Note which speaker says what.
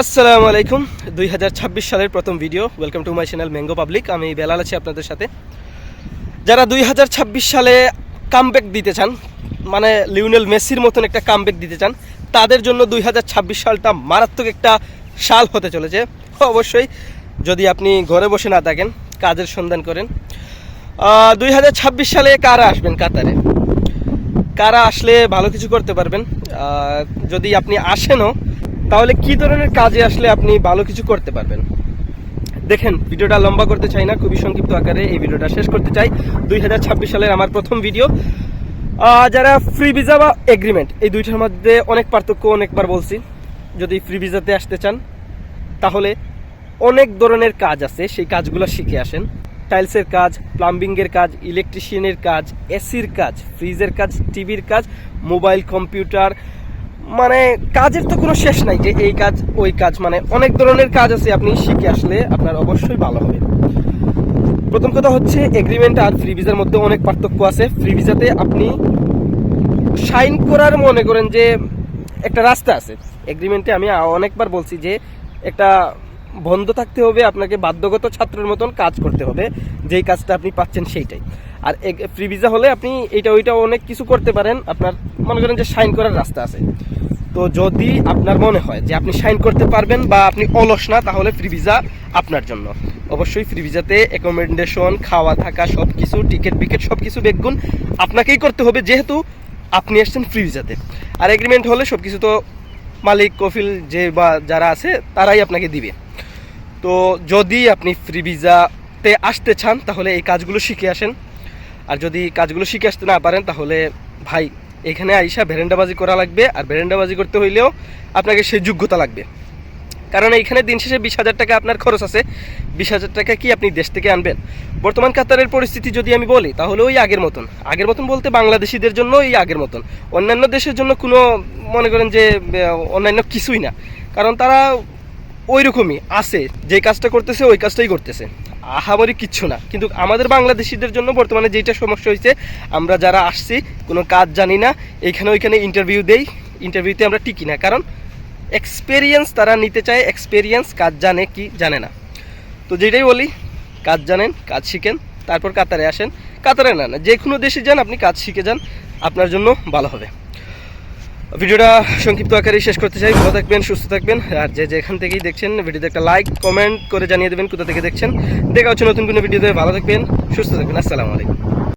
Speaker 1: আসসালামু আলাইকুম। দুই হাজার ছাব্বিশ সালের প্রথম video welcome to my channel mango public আমি বেলাল আছি আপনাদের সাথে। যারা দুই হাজার ছাব্বিশ সালে কামব্যাক দিতে চান মানে লিওনেল মেসির মতন একটা কামব্যাক দিতে চান, তাদের জন্য দুই হাজার ছাব্বিশ সালটা মারাত্মক একটা সাল হতে চলেছে। অবশ্যই, যদি আপনি ঘরে বসে না থাকেন, কাজের সন্ধান করেন। দুই হাজার ছাব্বিশ সালে কারা আসবেন কাতারে? কারা আসলে ভালো কিছু করতে পারবেন? যদি আপনি আসেনও তাহলে কি ধরনের কাজে আসলে আপনি ভালো কিছু করতে পারবেন? দেখেন, ভিডিওটা লম্বা করতে চাই না, খুবই সংক্ষিপ্ত আকারে এই ভিডিওটা শেষ করতে চাই। দুই সালের আমার প্রথম ভিডিও। যারা ফ্রি ভিসা বা এগ্রিমেন্ট এই দুইটার মধ্যে অনেক পার্থক্য অনেকবার বলছি। যদি ফ্রি ভিসাতে আসতে চান, তাহলে অনেক ধরনের কাজ আছে, সেই কাজগুলো শিখে আসেন। টাইলসের কাজ প্লাম্বিংয়ের কাজ ইলেকট্রিশিয়ানের কাজ এসির কাজ ফ্রিজের কাজ টিভির কাজ মোবাইল কম্পিউটার মানে কাজের তো কোনো শেষ নাই যে এই কাজ, ওই কাজ মানে অনেক ধরনের কাজ আছে আপনি শিখে আসলে আপনার অবশ্যই ভালো হবে। প্রথম কথা হচ্ছে এগ্রিমেন্ট আর ফ্রি ভিসার মধ্যে অনেক পার্থক্য আছে। ফ্রি ভিসাতে আপনি সাইন করার মনে করেন যে একটা রাস্তা আছে। এগ্রিমেন্টে আমি অনেকবার বলছি যে একটা বন্ধ থাকতে হবে, আপনাকে বাধ্যগত ছাত্রের মতন কাজ করতে হবে। যেই কাজটা আপনি পাচ্ছেন সেইটাই। আর ফ্রি ভিসা হলে আপনি এটা ওইটা অনেক কিছু করতে পারেন। আপনার মনে করেন যে সাইন করার রাস্তা আছে। তো যদি আপনার মনে হয় যে আপনি সাইন করতে পারবেন বা আপনি অলস না, তাহলে ফ্রি ভিসা আপনার জন্য। অবশ্যই ফ্রি ভিসাতে অ্যাকোমোডেশন খাওয়া থাকা সব কিছু টিকিট বিকেট সব কিছু বেগুন আপনাকেই করতে হবে, যেহেতু আপনি এসছেন ফ্রি ভিসাতে আর এগ্রিমেন্ট হলে সব কিছু তো মালিক, কফিল যে বা যারা আছে, তারাই আপনাকে দিবে। তো যদি আপনি ফ্রি ভিসাতে আসতে চান, তাহলে এই কাজগুলো শিখে আসেন। আর যদি কাজগুলো শিখে আসতে না পারেন, তাহলে ভাই এখানে আইসা ভেরেন্ডাবাজি করা লাগবে আর ভেরেন্ডাবাজি করতে হইলেও আপনাকে সেই যোগ্যতা লাগবে। কারণ এইখানে দিন শেষে বিশ হাজার টাকা আপনার খরচ আছে। বিশ হাজার টাকা কি আপনি দেশ থেকে আনবেন? বর্তমান কাতারের পরিস্থিতি যদি আমি বলি, তাহলে ওই আগের মতন। আগের মতন বলতে বাংলাদেশিদের জন্য এই আগের মতন। অন্যান্য দেশের জন্য কোনো মনে করেন যে অন্যান্য কিছুই না। কারণ তারা ওই রকমই আছে। যে কাজটা করতেছে, ওই কাজটাই করতেছে। আহামরি কিচ্ছু না। কিন্তু আমাদের বাংলাদেশিদের জন্য বর্তমানে যেটা সমস্যা হয়েছে আমরা যারা আসছি, কোনো কাজ জানি না এইখানে ওইখানে ইন্টারভিউ দেই ইন্টারভিউতে আমরা টিকি না। কারণ এক্সপেরিয়েন্স তারা নিতে চায় এক্সপেরিয়েন্স কাজ জানে কি জানে না। তো যেটাই বলি, কাজ জানেন, কাজ শিখেন, তারপর কাতারে আসেন। কাতারে না না যে কোনো দেশে যান, আপনি কাজ শিখে যান, আপনার জন্য ভালো হবে। ভিডিওটা সংক্ষিপ্ত আকারে শেষ করতে চাই। ভালো থাকবেন, সুস্থ থাকবেন। আর যে যেখান থেকেই দেখছেন ভিডিওতে একটা লাইক কমেন্ট করে জানিয়ে দেবেন কোথা থেকে দেখছেন। দেখা হচ্ছে নতুন কোনো ভিডিওতে। ভালো থাকবেন, সুস্থ থাকবেন। আসসালামু আলাইকুম।